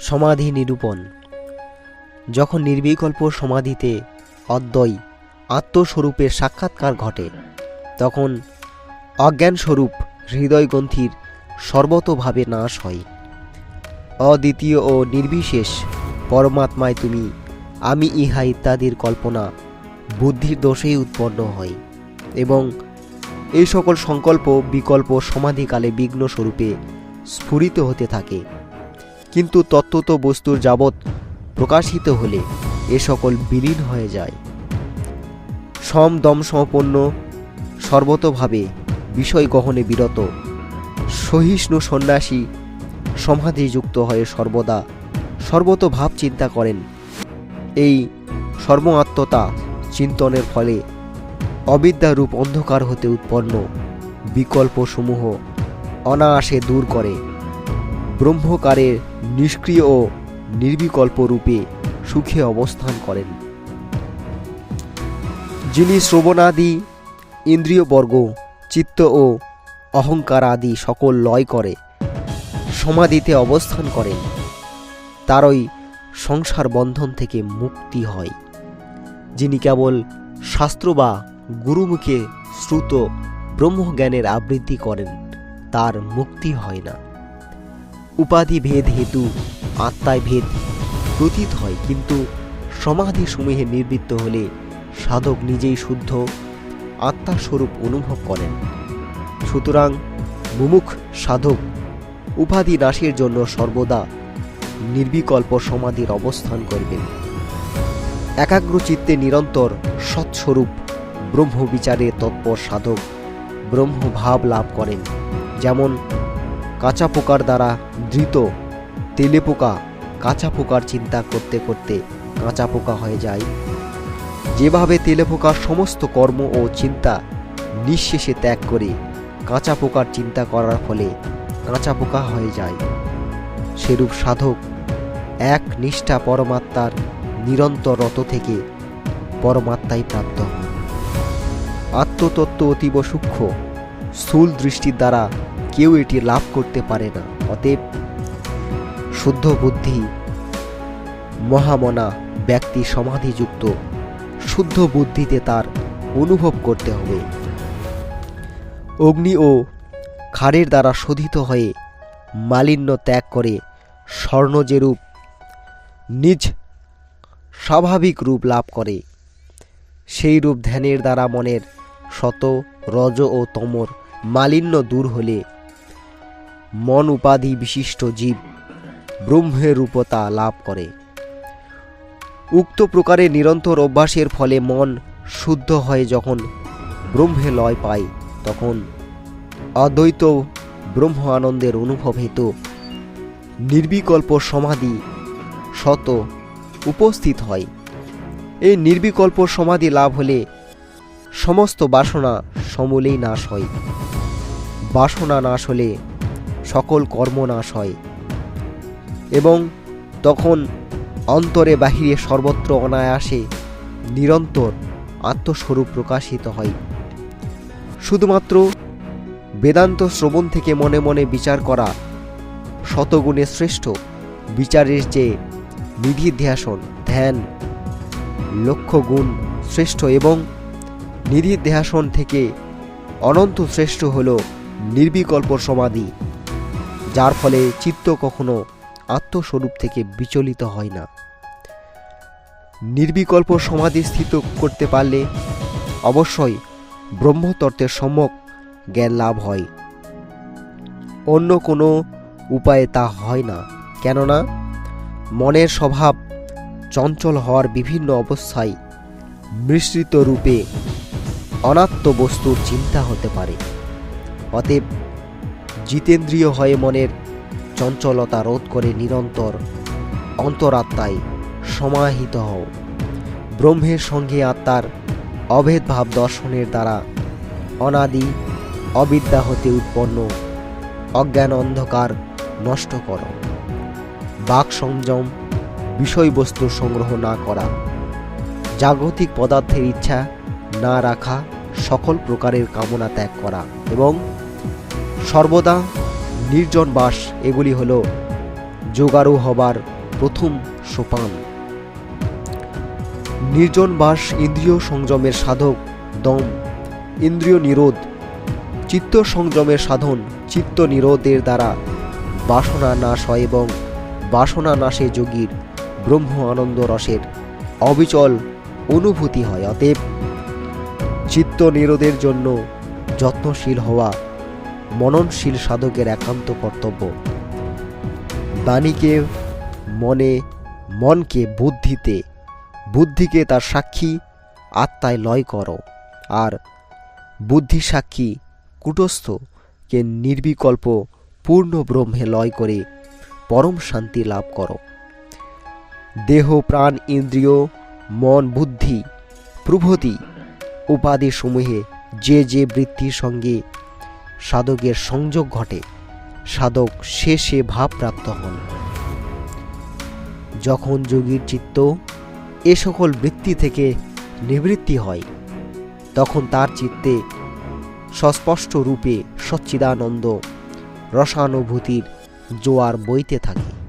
সমাধি নিরূপণ। যখন নির্বিকল্প সমাধিতে অদ্বয় আত্মস্বরূপের সাক্ষাৎকার ঘটে, তখন অজ্ঞানস্বরূপ হৃদয়গ্রন্থির সর্বতভাবে নাশ হয়। অদ্বিতীয় ও নির্বিশেষ পরমাত্মায় তুমি, আমি ইহা ইত্যাদির কল্পনা বুদ্ধির দোষেই উৎপন্ন হয় এবং এই সকল সংকল্প বিকল্প সমাধিকালে বিঘ্ন স্বরূপে স্ফুরিত হতে থাকে। কিন্তু তত্ত্বত বস্তুর যাবৎ প্রকাশিত হলে এ সকল বিলীন হয়ে যায়। সম দম সম্পন্ন সর্বতভাবে বিষয় গ্রহণে বিরত, সহিষ্ণু সন্ন্যাসী সমাধিযুক্ত হয়ে সর্বদা সর্বত ভাব চিন্তা করেন। এই সর্ব আত্মতা চিন্তনের ফলে অবিদ্যারূপ অন্ধকার হতে উৎপন্ন বিকল্পসমূহ অনায়াসে দূর করে। ব্রহ্মকারের নিষ্ক্রিয় ও নির্বিকল্প রূপে সুখে অবস্থান করেন। যিনি শ্রবণাদি, ইন্দ্রিয়বর্গ, চিত্ত ও অহংকার আদি সকল লয় করে, সমাধিতে অবস্থান করেন, তারই সংসার বন্ধন থেকে মুক্তি হয়। যিনি কেবল শাস্ত্র বা গুরুমুখে শ্রুত ব্রহ্মজ্ঞানের আবৃত্তি করেন, তার মুক্তি হয় না। উপাধি ভেদ হেতু, আত্মায় ভেদ প্রতীত হয়, কিন্তু সমাধি সমূহে নির্বৃত্ত হলে সাধক নিজেই শুদ্ধ, আত্মাস্বরূপ অনুভব করেন। সুতরাং মুমুখ সাধক উপাধি নাশের জন্য সর্বদা নির্বিকল্প সমাধির অবস্থান করবেন। একাগ্র চিত্তে নিরন্তর সৎস্বরূপ ব্রহ্মবিচারে তৎপর সাধক ব্রহ্মভাব লাভ করেন, যেমন কাঁচা পোকার দ্বারা ধৃত। তেলে পোকা, কাঁচা পোকার চিন্তা করতে করতে কাঁচা পোকা হয়ে যায়। যেভাবে তেলে পোকার সমস্ত কর্ম ও চিন্তা নিঃশেষে ত্যাগ করে কাঁচা পোকার চিন্তা করার ফলে কাঁচা পোকা হয়ে যায়। সেরূপ সাধক এক নিষ্ঠা পরমাত্মার নিরন্তর রত থেকে পরমাত্মাই প্রাপ্ত। আত্মতত্ত্ব অতীব সূক্ষ্ম, স্থূল দৃষ্টির দ্বারা কেউ এটি লাভ করতে পারে না। অতএব শুদ্ধ বুদ্ধি, মহামনা, ব্যক্তি সমাধিযুক্ত, শুদ্ধ বুদ্ধিতে তার অনুভব করতে হবে। অগ্নি ও ক্ষারের দ্বারা শোধিত হয়ে মালিন্য ত্যাগ করে স্বর্ণ যেরূপ নিজ স্বাভাবিক রূপ লাভ করে, সেই রূপ ধ্যানের দ্বারা মনের শত, রজ ও তমর মালিন্য দূর হলে মন উপাধি বিশিষ্ট জীব ব্রহ্মের রূপতা লাভ করে। উক্ত প্রকারে নিরন্তর অভ্যাসের ফলে মন শুদ্ধ হয়ে যখন ব্রহ্মে লয় পায়, তখন অদ্বৈত ব্রহ্ম আনন্দের অনুভব হেতু নির্বিকল্প সমাধি শত উপস্থিত হয়। এই নির্বিকল্প সমাধি লাভ হলে সমস্ত বাসনা সমূলেই নাশ হয়। বাসনা নাশ হলে সকল কর্ম নাশ হয়। এবং তখন অন্তরে বাহিরে সর্বত্র অনায়াসে নিরন্তর আত্মস্বরূপ প্রকাশিত হয়। শুধুমাত্র বেদান্ত শ্রবণ থেকে মনে মনে বিচার করা শতগুণে শ্রেষ্ঠ বিচারের যে নিধিধ্যাসন, ধ্যান, লক্ষ্যগুণ শ্রেষ্ঠ এবং নিধিধ্যাসন থেকে অনন্ত শ্রেষ্ঠ হল নির্বিকল্প সমাধি। যার ফলে চিত্ত কখনো আত্মস্বরূপ থেকে বিচলিত হয় না। নির্বিকল্প সমাধি স্থিত করতে পারলে অবশ্যই ব্রহ্মতত্ত্বের সম্যক জ্ঞান লাভ হয়। অন্য কোনো উপায়ে তা হয় না, কেননা মনের স্বভাব চঞ্চল হওয়ার বিভিন্ন অবস্থায় মিশ্রিত রূপে অনাত্ম বস্তুর চিন্তা হতে পারে। অতএব জিতেন্দ্রীয় হয়ে মনের চঞ্চলতা রোধ করে নিরন্তর অন্তরাত্মায় সমাহিত হও। ব্রহ্মের সঙ্গে আত্মার অভেদভাব দর্শনের দ্বারা অনাদি অবিদ্যা হতে উৎপন্ন অজ্ঞান অন্ধকার নষ্ট করো। বাক সংযম বিষয়বস্তু সংগ্রহ না করা। জাগতিক পদার্থের ইচ্ছা না রাখা সকল প্রকারের কামনা ত্যাগ করা এবং সর্বদা নির্জন বাস, এগুলি হল যোগারু হবার প্রথম সোপান। নির্জন বাস ইন্দ্রিয় সংযমের সাধক, দম। ইন্দ্রিয় নিরোধ, চিত্ত সংযমের সাধন, চিত্ত নিরোধের দ্বারা। বাসনা নাশ হয় এবং বাসনা নাশে যোগীর ব্রহ্ম আনন্দ রসের অবিচল অনুভূতি হয়। অতএব চিত্ত নিরোধের জন্য যত্নশীল হওয়া মননশীল সাধকের একান্ত কর্তব্য। বাণীকে মনে, মনকে বুদ্ধিতে, বুদ্ধিকে তার সাক্ষী, আত্মায় লয় করো। আর বুদ্ধি সাক্ষী কুটস্থকে নির্বিকল্প, পূর্ণ ব্রহ্মে লয় করে পরম শান্তি লাভ করো। দেহ, প্রাণ, ইন্দ্রিয়, মন, বুদ্ধি, প্রভৃতি উপাধি সমূহে যে যে বৃত্তির সঙ্গে সাধকের সংযোগ ঘটে। সাধক সে সে ভাবপ্রাপ্ত হন। যখন যোগীর চিত্ত এ সকল বৃত্তি থেকে নিবৃত্তি হয়, তখন তার চিত্তে সস্পষ্ট রূপে সচ্চিদানন্দ রসানুভূতির জোয়ার বইতে থাকে।